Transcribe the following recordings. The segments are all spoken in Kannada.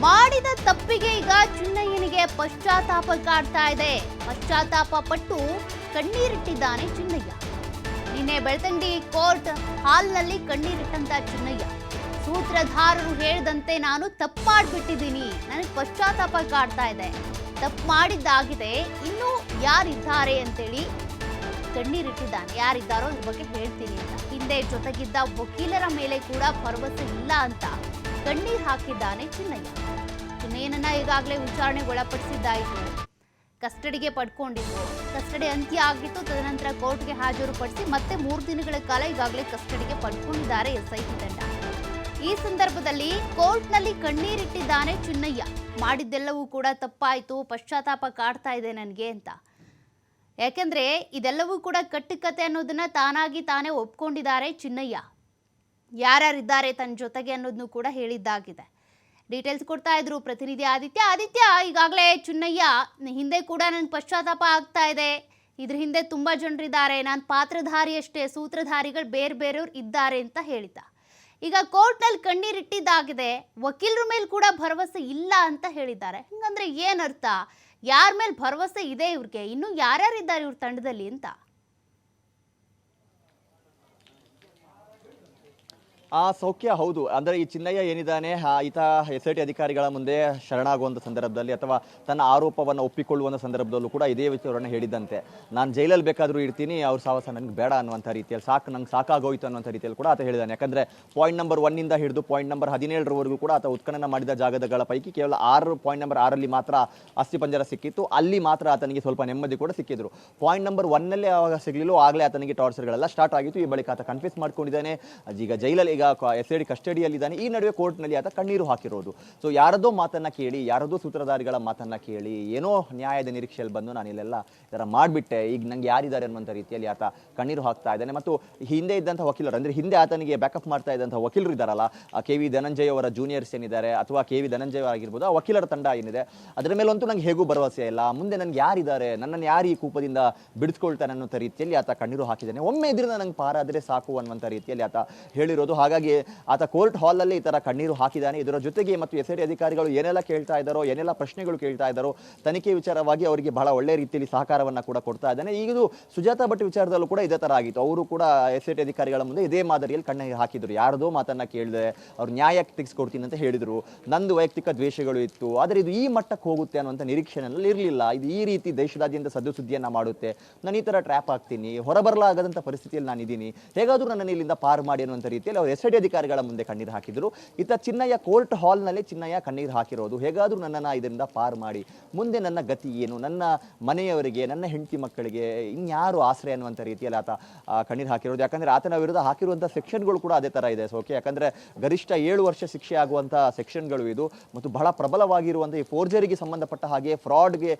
ಮಾಡಿದ ತಪ್ಪಿಗೆ ಈಗ ಚಿನ್ನಯ್ಯನಿಗೆ ಪಶ್ಚಾತ್ತಾಪ ಕಾಡ್ತಾ ಇದೆ. ಪಶ್ಚಾತ್ತಾಪ ಪಟ್ಟು ಕಣ್ಣೀರಿಟ್ಟಿದ್ದಾನೆ ಚಿನ್ನಯ್ಯ. ನಿನ್ನೆ ಬೆಳತಂಡಿ ಕೋರ್ಟ್ ಹಾಲ್ನಲ್ಲಿ ಕಣ್ಣೀರಿಟ್ಟಂತ ಚಿನ್ನಯ್ಯ. ಸೂತ್ರಧಾರರು ಹೇಳಿದಂತೆ ನಾನು ತಪ್ಪು ಮಾಡಿಬಿಟ್ಟಿದ್ದೀನಿ. ನನಗೆ ಪಶ್ಚಾತ್ತಾಪ ಕಾಡ್ತಾ ಇದೆ. ತಪ್ಪು ಮಾಡಿದ್ದಾಗಿದೆ. ಇನ್ನೂ ಯಾರಿದ್ದಾರೆ ಅಂತೇಳಿ ಕಣ್ಣೀರಿಟ್ಟಿದ್ದಾನೆ. ಯಾರಿದ್ದಾರೋ ಅದ್ರ ಬಗ್ಗೆ ಹೇಳ್ತೀನಿ ಅಂತ. ಹಿಂದೆ ಜೊತೆಗಿದ್ದ ವಕೀಲರ ಮೇಲೆ ಕೂಡ ಭರವಸೆ ಇಲ್ಲ ಅಂತ. ಕಣ್ಣೀರ್ ಹಾಕಿದ್ದಾನೆ ಚಿನ್ನಯ್ಯ. ಚಿನ್ನಯ್ಯನನ್ನ ಈಗಾಗಲೇ ವಿಚಾರಣೆಗೆ ಒಳಪಡಿಸಿದ್ದಾಯಿತು ಕಸ್ಟಡಿಗೆ ಪಡ್ಕೊಂಡಿದ್ದು ಕಸ್ಟಡಿ ಅಂತ್ಯ ಆಗಿತ್ತು. ತದನಂತರ ಕೋರ್ಟ್ಗೆ ಹಾಜರುಪಡಿಸಿ ಮತ್ತೆ ಮೂರು ದಿನಗಳ ಕಾಲ ಈಗಾಗಲೇ ಕಸ್ಟಡಿಗೆ ಪಡ್ಕೊಂಡಿದ್ದಾರೆ ಎಸ್ಐಟಿ ತಂಡ ಈ ಸಂದರ್ಭದಲ್ಲಿ ಕೋರ್ಟ್ನಲ್ಲಿ ಕಣ್ಣೀರಿಟ್ಟಿದ್ದಾನೆ ಚಿನ್ನಯ್ಯ. ಮಾಡಿದ್ದೆಲ್ಲವೂ ಕೂಡ ತಪ್ಪಾಯಿತು. ಪಶ್ಚಾತ್ತಾಪ ಕಾಡ್ತಾ ಇದೆ ನನಗೆ ಅಂತ. ಯಾಕೆಂದ್ರೆ ಇದೆಲ್ಲವೂ ಕೂಡ ಕಟ್ಟುಕತೆ ಅನ್ನೋದನ್ನ ತಾನಾಗಿ ತಾನೇ ಒಪ್ಕೊಂಡಿದ್ದಾರೆ ಚಿನ್ನಯ್ಯ. ಯಾರ್ಯಾರಿದ್ದಾರೆ ತನ್ನ ಜೊತೆಗೆ ಅನ್ನೋದನ್ನು ಕೂಡ ಹೇಳಿದ್ದಾಗಿದೆ. ಡೀಟೇಲ್ಸ್ ಕೊಡ್ತಾ ಇದ್ರು ಪ್ರತಿನಿಧಿ ಆದಿತ್ಯ. ಆದಿತ್ಯ, ಈಗಾಗಲೇ ಚುನ್ನಯ್ಯ, ಹಿಂದೆ ಕೂಡ ನನಗೆ ಪಶ್ಚಾತ್ತಾಪ ಆಗ್ತಾ ಇದೆ. ಇದ್ರ ಹಿಂದೆ ತುಂಬ ಜನರಿದ್ದಾರೆ. ನಾನು ಪಾತ್ರಧಾರಿ ಅಷ್ಟೇ, ಸೂತ್ರಧಾರಿಗಳು ಬೇರೆ ಬೇರೆಯವ್ರು ಇದ್ದಾರೆ ಅಂತ ಹೇಳಿದ್ದ ಈಗ ಕೋರ್ಟ್ನಲ್ಲಿ ಕಣ್ಣೀರಿಟ್ಟಿದ್ದಾಗಿದೆ ವಕೀಲರ ಮೇಲೆ ಕೂಡ ಭರವಸೆ ಇಲ್ಲ ಅಂತ ಹೇಳಿದ್ದಾರೆ. ಹಂಗಂದ್ರೆ ಏನರ್ಥ ಯಾರ ಮೇಲೆ ಭರವಸೆ ಇದೆ ಇವ್ರಿಗೆ? ಇನ್ನು ಯಾರ್ಯಾರಿದ್ದಾರೆ ಇವ್ರ ತಂಡದಲ್ಲಿ ಅಂತ? ಆ ಸೌಖ್ಯ ಹೌದು. ಅಂದರೆ ಈ ಚಿನ್ನಯ್ಯ ಏನಿದ್ದಾನೆ ಈತ ಎಸ್ ಐ ಟಿ ಅಧಿಕಾರಿಗಳ ಮುಂದೆ ಶರಣಾಗುವಂಥ ಸಂದರ್ಭದಲ್ಲಿ ಅಥವಾ ತನ್ನ ಆರೋಪವನ್ನು ಒಪ್ಪಿಕೊಳ್ಳುವಂಥ ಸಂದರ್ಭದಲ್ಲೂ ಕೂಡ ಇದೇ ವಿಚಾರವನ್ನು ಹೇಳಿದಂತೆ ನಾನು ಜೈಲಲ್ಲಿ ಬೇಕಾದರೂ ಇರ್ತೀನಿ, ಅವ್ರ ಸಾಹಸ ನನಗೆ ಬೇಡ ಅನ್ನುವಂಥ ರೀತಿಯಲ್ಲಿ, ಸಾಕು ನಂಗೆ ಸಾಕಾಗೋಯ್ತು ಅನ್ನುವಂಥ ರೀತಿಯಲ್ಲಿ ಕೂಡ ಆತ ಹೇಳಿದ್ದಾನೆ. ಯಾಕಂದರೆ ಪಾಯಿಂಟ್ ನಂಬರ್ ಒನ್ನಿಂದ ಹಿಡಿದು ಪಾಯಿಂಟ್ ನಂಬರ್ ಹದಿನೇಳರವರೆಗೂ ಕೂಡ ಆತ ಉತ್ಖನನ ಮಾಡಿದ ಜಾಗಗಳ ಪೈಕಿ ಕೇವಲ ಆರು ಪಾಯಿಂಟ್ ನಂಬರ್ ಆರಲ್ಲಿ ಮಾತ್ರ ಅಸ್ಥಿಪಂಜರ ಸಿಕ್ಕಿತ್ತು. ಅಲ್ಲಿ ಮಾತ್ರ ಆತನಿಗೆ ಸ್ವಲ್ಪ ನೆಮ್ಮದಿ ಕೂಡ ಸಿಕ್ಕಿದ್ರು. ಪಾಯಿಂಟ್ ನಂಬರ್ ಒನ್ನಲ್ಲೇ ಆವಾಗ ಸಿಗಲಿಲ್ಲ ಆಗಲೇ ಆತನಿಗೆ ಟಾರ್ಚರ್ಗಳೆಲ್ಲ ಸ್ಟಾರ್ಟ್ ಆಗಿತ್ತು. ಈ ಬಳಿಕ ಆತ ಕನ್ಫ್ಯೂಸ್ ಮಾಡ್ಕೊಂಡಿದ್ದಾನೆ. ಈಗ ಜೈಲಲ್ಲಿ ಈಗ ಎಸ್ ಐ ಡಿ ಕಸ್ಟಡಿಯಲ್ಲಿದ್ದಾನೆ. ಈ ನಡುವೆ ಕೋರ್ಟ್ನಲ್ಲಿ ಆತ ಕಣ್ಣೀರು ಹಾಕಿರೋದು. ಸೊ ಯಾರದೋ ಮಾತನ್ನ ಕೇಳಿ, ಯಾರದೋ ಸೂತ್ರಧಾರಿಗಳ ಮಾತನ್ನ ಕೇಳಿ, ಏನೋ ನ್ಯಾಯದ ನಿರೀಕ್ಷೆಯಲ್ಲಿ ಬಂದು ನಾನು ಇಲ್ಲೆಲ್ಲ ಇದರ ಮಾಡಿಬಿಟ್ಟೆ, ಈಗ ನಂಗೆ ಯಾರಿದ್ದಾರೆ ಅನ್ನುವಂಥ ರೀತಿಯಲ್ಲಿ ಆತ ಕಣ್ಣೀರು ಹಾಕ್ತಾ ಇದ್ದಾನೆ. ಮತ್ತು ಹಿಂದೆ ಇದ್ದಂಥ ವಕೀಲರು, ಅಂದರೆ ಹಿಂದೆ ಆತನಿಗೆ ಬ್ಯಾಕಪ್ ಮಾಡ್ತಾ ಇದ್ದಂಥ ವಕೀಲರು ಇದ್ದಾರಲ್ಲ ಕೆ ವಿ ಧನಂಜಯ ಅವರ ಜೂನಿಯರ್ಸ್ ಏನಿದ್ದಾರೆ, ಅಥವಾ ಕೆ ವಿ ಧನಂಜಯ ಆಗಿರ್ಬೋದು, ಆ ವಕೀಲರ ತಂಡ ಏನಿದೆ, ಅದರ ಮೇಲಂತೂ ನಂಗೆ ಹೇಗೂ ಭರವಸೆ ಇಲ್ಲ. ಮುಂದೆ ನನಗೆ ಯಾರಿದ್ದಾರೆ, ನನ್ನನ್ನು ಯಾರು ಈ ಕೂಪದಿಂದ ಬಿಡಿಸ್ಕೊಳ್ತಾನೆ ಅನ್ನೋ ರೀತಿಯಲ್ಲಿ ಆತ ಕಣ್ಣೀರು ಹಾಕಿದ್ದಾನೆ. ಒಮ್ಮೆ ಇದರಿಂದ ನಂಗೆ ಪಾರಾದರೆ ಸಾಕು ಅನ್ನುವಂಥ ರೀತಿಯಲ್ಲಿ ಆತ ಹೇಳಿರೋದು. ಹಾಗಾಗಿ ಆತ ಕೋರ್ಟ್ ಹಾಲಲ್ಲಿ ಈ ಥರ ಕಣ್ಣೀರು ಹಾಕಿದ್ದಾನೆ. ಇದರ ಜೊತೆಗೆ ಮತ್ತು ಎಸ್ ಐ ಟಿ ಅಧಿಕಾರಿಗಳು ಏನೆಲ್ಲ ಕೇಳ್ತಾ ಇದ್ದಾರೋ, ಏನೆಲ್ಲ ಪ್ರಶ್ನೆಗಳು ಕೇಳ್ತಾ ಇದ್ದಾರೋ, ತನಿಖೆ ವಿಚಾರವಾಗಿ ಅವರಿಗೆ ಬಹಳ ಒಳ್ಳೆ ರೀತಿಯಲ್ಲಿ ಸಹಕಾರವನ್ನು ಕೂಡ ಕೊಡ್ತಾ ಇದ್ದಾನೆ. ಈಗ ಇದು ಸುಜಾತ ಭಟ್ ವಿಚಾರದಲ್ಲೂ ಕೂಡ ಇದೇ ಥರ ಆಗಿತ್ತು. ಅವರು ಕೂಡ ಎಸ್ ಐ ಟಿ ಅಧಿಕಾರಿಗಳ ಮುಂದೆ ಇದೇ ಮಾದರಿಯಲ್ಲಿ ಕಣ್ಣೀರು ಹಾಕಿದ್ರು. ಯಾರದೋ ಮಾತನ್ನ ಕೇಳಿದೆ, ಅವ್ರು ನ್ಯಾಯಕ್ಕೆ ತೆಗೆಸ್ಕೊಡ್ತೀನಿ ಅಂತ ಹೇಳಿದರು. ನಂದು ವೈಯಕ್ತಿಕ ದ್ವೇಷಗಳು ಇತ್ತು. ಆದರೆ ಇದು ಈ ಮಟ್ಟಕ್ಕೆ ಹೋಗುತ್ತೆ ಅನ್ನುವಂಥ ನಿರೀಕ್ಷೆನಲ್ಲಿ ಇರಲಿಲ್ಲ. ಇದು ಈ ರೀತಿ ದೇಶದಾದ್ಯಂತ ಸದ್ದು ಸುದ್ದಿಯನ್ನ ಮಾಡುತ್ತೆ. ನಾನು ಈ ಥರ ಟ್ರ್ಯಾಪ್ ಆಗ್ತೀನಿ ಹೊರಬರಲಾಗದಂಥ ಪರಿಸ್ಥಿತಿಯಲ್ಲಿ ನಾನು ಇದ್ದೀನಿ ಹೇಗಾದರೂ ನನ್ನನ್ನು ಇಲ್ಲಿಂದ ಪಾರು ಮಾಡಿ ಅನ್ನುವಂಥ ರೀತಿಯಲ್ಲಿ ಅವರು ಎಸ್ ಅಧಿಕಾರಿಗಳ ಮುಂದೆ ಕಣ್ಣೀರು ಹಾಕಿದ್ರು. ಇತ್ತ ಚಿನ್ನಯ್ಯ ಕೋರ್ಟ್ ಹಾಲ್ನಲ್ಲಿ ಚಿನ್ನಯ್ಯ ಕಣ್ಣೀರು ಹಾಕಿರೋದು. ಹೇಗಾದರೂ ನನ್ನನ್ನು ಇದರಿಂದ ಪಾರ್ ಮಾಡಿ. ಮುಂದೆ ನನ್ನ ಗತಿ ಏನು? ನನ್ನ ಮನೆಯವರಿಗೆ, ನನ್ನ ಹೆಂಡತಿ ಮಕ್ಕಳಿಗೆ ಇನ್ಯಾರು ಆಶ್ರಯ ಅನ್ನುವಂಥ ರೀತಿಯಲ್ಲಿ ಆತ ಕಣ್ಣೀರು ಹಾಕಿರೋದು. ಯಾಕಂದರೆ ಆತನ ವಿರುದ್ಧ ಹಾಕಿರುವಂಥ ಸೆಕ್ಷನ್ಗಳು ಕೂಡ ಅದೇ ಥರ ಇದೆ. ಓಕೆ ಯಾಕಂದರೆ ಗರಿಷ್ಠ ಏಳು ವರ್ಷ ಶಿಕ್ಷೆ ಆಗುವಂಥ ಸೆಕ್ಷನ್ಗಳು ಇದು. ಮತ್ತು ಬಹಳ ಪ್ರಬಲವಾಗಿರುವಂಥ ಈ ಫೋರ್ಜರಿಗೆ ಸಂಬಂಧಪಟ್ಟ ಹಾಗೆ, ಫ್ರಾಡ್ಗೆ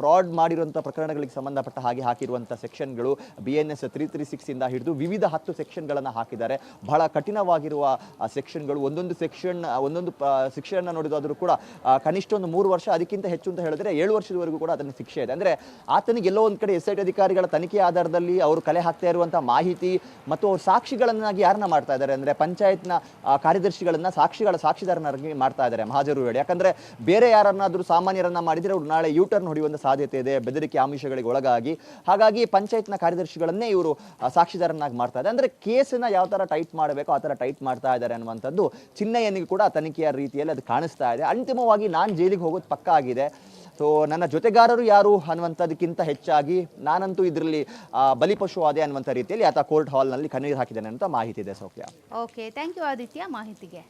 ಫ್ರಾಡ್ ಮಾಡಿರುವಂಥ ಪ್ರಕರಣಗಳಿಗೆ ಸಂಬಂಧಪಟ್ಟ ಹಾಗೆ ಹಾಕಿರುವಂಥ ಸೆಕ್ಷನ್ಗಳು. B N S three three ಸಿಕ್ಸಿಂದ ಹಿಡಿದು ವಿವಿಧ ಹತ್ತು ಸೆಕ್ಷನ್ಗಳನ್ನು ಹಾಕಿದ್ದಾರೆ. ಬಹಳ ಕಠಿಣವಾಗಿರುವ ಸೆಕ್ಷನ್ಗಳು. ಒಂದೊಂದು ಸೆಕ್ಷನ್ ಒಂದೊಂದು ಶಿಕ್ಷೆಯನ್ನು ನೋಡಿದಾದರೂ ಕೂಡ ಕನಿಷ್ಠ ಒಂದು ಮೂರು ವರ್ಷ, ಅದಕ್ಕಿಂತ ಹೆಚ್ಚು ಅಂತ ಹೇಳಿದ್ರೆ ಏಳು ವರ್ಷದವರೆಗೂ ಕೂಡ ಅದನ್ನು ಶಿಕ್ಷೆ ಇದೆ. ಅಂದರೆ ಆತನಿಗೆ ಎಲ್ಲೋ ಒಂದು ಕಡೆ ಎಸ್ ಐ ಟಿ ಅಧಿಕಾರಿಗಳ ತನಿಖೆ ಆಧಾರದಲ್ಲಿ ಅವರು ಕಲೆ ಹಾಕ್ತಾ ಇರುವಂಥ ಮಾಹಿತಿ ಮತ್ತು ಅವ್ರ ಸಾಕ್ಷಿಗಳನ್ನಾಗಿ ಯಾರನ್ನ ಮಾಡ್ತಾ ಇದ್ದಾರೆ? ಅಂದರೆ ಪಂಚಾಯತ್ನ ಕಾರ್ಯದರ್ಶಿಗಳನ್ನ ಸಾಕ್ಷಿಗಳ ಸಾಕ್ಷಿದಾರನಾಗಿ ಮಾಡ್ತಾ ಇದ್ದಾರೆ ಮಹಾಜರು ಹೇಳಿ. ಯಾಕಂದ್ರೆ ಬೇರೆ ಯಾರನ್ನಾದರೂ ಸಾಮಾನ್ಯರನ್ನ ಮಾಡಿದರೆ ಅವರು ನಾಳೆ ಯೂ ಟರ್ನ್ ಹೊಡೆಯುವಂಥ ಸಾಧ್ಯತೆ ಇದೆ, ಬೆದರಿಕೆ ಆಮಿಷಗಳಿಗೆ ಒಳಗಾಗಿ. ಹಾಗಾಗಿ ಪಂಚಾಯತ್ನ ಕಾರ್ಯದರ್ಶಿಗಳನ್ನೇ ಇವರು ಸಾಕ್ಷಿದಾರನಾಗಿ ಮಾಡ್ತಾ ಇದ್ದಾರೆ. ಅಂದ್ರೆ ಕೇಸನ್ನ ಯಾವ ತರ ಟೈಟ್ ಮಾಡಬೇಕು ಆ ಟೈಟ್ ಮಾಡ್ತಾ ಇದ್ದಾರೆ ಅನ್ನುವಂಥದ್ದು ಚಿನ್ನಯ್ಯನಿಗೆ ಕೂಡ ತನಿಖೆಯ ರೀತಿಯಲ್ಲಿ ಅದು ಕಾಣಿಸ್ತಾ ಇದೆ. ಅಂತಿಮವಾಗಿ ನಾನು ಜೈಲಿಗೆ ಹೋಗೋದು ಪಕ್ಕ ಆಗಿದೆ. ಸೊ ನನ್ನ ಜೊತೆಗಾರರು ಯಾರು ಅನ್ನುವಂಥದ್ದಕ್ಕಿಂತ ಹೆಚ್ಚಾಗಿ ನಾನಂತೂ ಇದರಲ್ಲಿ ಬಲಿಪಶು ಆದೆ ಅನ್ನುವಂಥ ರೀತಿಯಲ್ಲಿ ಆತ ಕೋರ್ಟ್ ಹಾಲ್ನಲ್ಲಿ ಕಣ್ಣೀರು ಹಾಕಿದ್ದಾನೆ ಅಂತ ಮಾಹಿತಿ ಇದೆ ಸೌಖ್ಯ. ಓಕೆ ಥ್ಯಾಂಕ್ ಯು ಆದಿತ್ಯ, ಮಾಹಿತಿಗೆ.